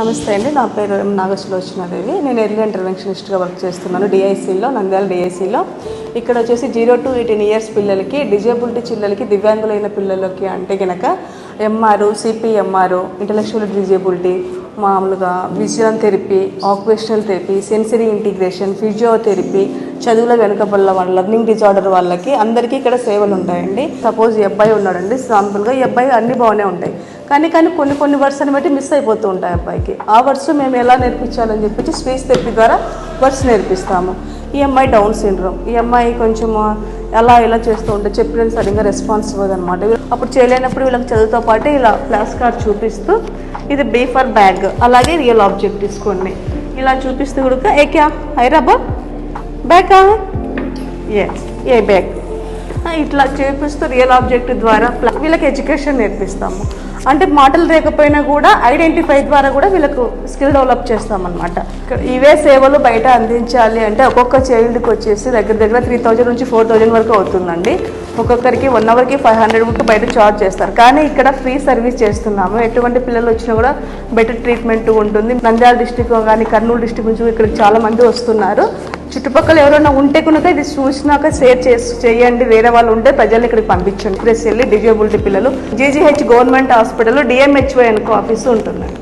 నమస్తే అండి. నా పేరు ఎం నాగసులోచనాదేవి నేను ఎర్లీ ఇంటర్వెన్షనిస్ట్గా వర్క్ చేస్తున్నాను డిఐసిలో నంద్యాల డిఐసిలో. ఇక్కడ వచ్చేసి జీరో టు ఎయిటీన్ ఇయర్స్ పిల్లలకి డిజేబిలిటీ పిల్లలకి దివ్యాంగులైన పిల్లలకి అంటే కనుక ఎంఆర్ సిపిఎంఆర్ ఇంటలెక్చువల్ డిజేబిలిటీ మామూలుగా visual therapy occupational therapy sensory integration physiotherapy చదువుల వెనుకబడిన వాళ్ళ లర్నింగ్ డిజార్డర్ వాళ్ళకి అందరికీ ఇక్కడ సేవలు ఉంటాయండి. సపోజ్ ఈ అబ్బాయి ఉన్నాడండి సాంపుల్గా ఈ అబ్బాయి అన్నీ బాగానే ఉంటాయి. కానీ కానీ కొన్ని కొన్ని వర్డ్స్ని బట్టి మిస్ అయిపోతూ ఉంటాయి అబ్బాయికి. ఆ వర్డ్స్ మేము ఎలా నేర్పించాలని చెప్పేసి స్పీచ్ థెరపీ ద్వారా వర్డ్స్ నేర్పిస్తాము. ఈ అమ్మాయి డౌన్ సిండ్రోమ్ ఈ అమ్మాయి కొంచెం ఎలా ఇలా చేస్తూ ఉంటే చెప్పిన సరిగ్గా రెస్పాన్స్ ఇవ్వదనమాట అప్పుడు చేయలేనప్పుడు వీళ్ళకి చదువుతో పాటు ఇలా ఫ్లాష్ కార్డ్ చూపిస్తూ ఇది బీ ఫర్ బ్యాగ్ అలాగే రియల్ ఆబ్జెక్ట్ తీసుకోండి ఇలా చూపిస్తూ కూడా ఏ హైరాబాద్ హైరాబా బ్యాగ్ కావా ఎస్ ఏ బ్యాగ్ ఇట్లా చేపిస్తూ రియల్ ఆబ్జెక్ట్ ద్వారా వీళ్ళకి ఎడ్యుకేషన్ నేర్పిస్తాము. అంటే మాటలు లేకపోయినా కూడా ఐడెంటిఫై ద్వారా కూడా వీళ్ళకు స్కిల్ డెవలప్ చేస్తామన్నమాట. ఇక్కడ ఇవే సేవలు బయట అందించాలి అంటే ఒక్కొక్క చైల్డ్కి వచ్చేసి దగ్గర దగ్గర త్రీ థౌజండ్ నుంచి ఫోర్ థౌజండ్ వరకు అవుతుందండి. ఒక్కొక్కరికి వన్ అవర్కి ఫైవ్ హండ్రెడ్ వరకు బయట చార్జ్ చేస్తారు. కానీ ఇక్కడ ఫ్రీ సర్వీస్ చేస్తున్నాము. ఎటువంటి పిల్లలు వచ్చినా కూడా బెటర్ ట్రీట్మెంట్ ఉంటుంది. నంద్యాల డిస్టిక్ కానీ కర్నూలు డిస్టిక్ నుంచి ఇక్కడ చాలా మంది వస్తున్నారు. చుట్టుపక్కల ఎవరైనా ఉంటే కనుక ఇది చూసినాక షేర్ చేసి చేయండి. వేరే వాళ్ళు ఉంటే ప్రజల్ని ఇక్కడికి పంపించండి. ప్రెస్ వెళ్ళి డిజేబిలిటీ పిల్లలు. జీజీహెచ్ గవర్నమెంట్ హాస్పిటల్ డిఎంహెచ్ఓ ఎన్కో ఆఫీసు ఉంటున్నాయి